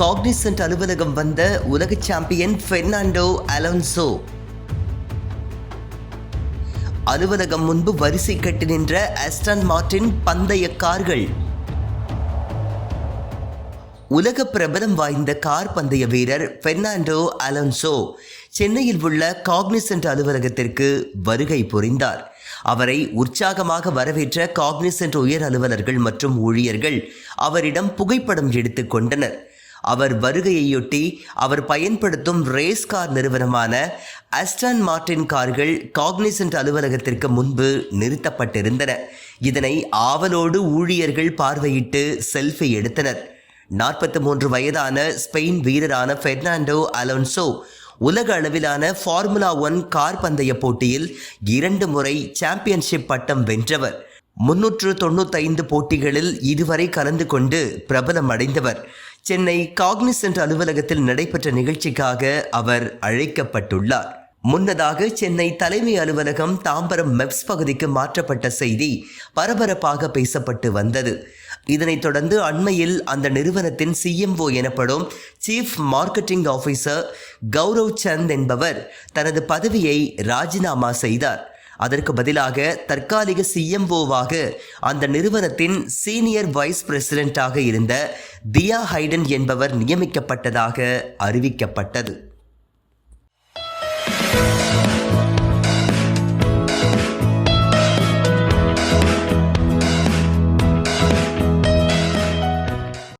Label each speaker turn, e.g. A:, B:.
A: Cognizant அலுவலகம் வந்த உலக சாம்பியன் பெர்னாண்டோ அலோன்சோ. அலுவலகம் முன்பு வரிசை கட்டி நின்ற அஸ்டன் மார்டின் பந்தய கார்கள். உலக பிரபலம் வாய்ந்த கார் பந்தய வீரர் பெர்னாண்டோ அலோன்சோ சென்னையில் உள்ள காக்னிசன்ட் அலுவலகத்திற்கு வருகை புரிந்தார். அவரை உற்சாகமாக வரவேற்ற காக்னிசன்ட் உயர் அலுவலர்கள் மற்றும் ஊழியர்கள் அவரிடம் புகைப்படம் எடுத்துக் கொண்டனர். அவர் வருகையையொட்டி அவர் பயன்படுத்தும் ரேஸ் கார் நிறுவனமான அஸ்டன் மார்டின் கார்கள் காக்னிசன்ட் அலுவலகத்திற்கு முன்பு நிறுத்தப்பட்டிருந்தன. இதனை ஆவலோடு ஊழியர்கள் பார்வையிட்டு செல்ஃபி எடுத்தனர். நாற்பத்தி மூன்று வயதான ஸ்பெயின் வீரரான பெர்னாண்டோ அலோன்சோ உலக அளவிலான ஃபார்முலா ஒன் கார் பந்தய போட்டியில் இரண்டு முறை சாம்பியன்ஷிப் பட்டம் வென்றவர். முன்னூற்று தொண்ணூத்தைந்து போட்டிகளில் இதுவரை கலந்து கொண்டு பிரபலம் அடைந்தவர் சென்னை காக்னிசென்ட் அலுவலகத்தில் நடைபெற்ற நிகழ்ச்சிக்காக அவர் அழைக்கப்பட்டுள்ளார். முன்னதாக சென்னை தலைமை அலுவலகம் தாம்பரம் மெப்ஸ் பகுதிக்கு மாற்றப்பட்ட செய்தி பரபரப்பாக பேசப்பட்டு வந்தது. இதனைத் தொடர்ந்து அண்மையில் அந்த நிறுவனத்தின் சிஎம்ஓ எனப்படும் chief marketing officer Gaurav Chand என்பவர் தனது பதவியை ராஜினாமா செய்தார். அதற்கு பதிலாக தற்காலிக சிஎம்ஓவாக அந்த நிறுவனத்தின் சீனியர் வைஸ் பிரசிடென்ட்டாக இருந்த தியா ஹைடன் என்பவர் நியமிக்கப்பட்டதாக அறிவிக்கப்பட்டது.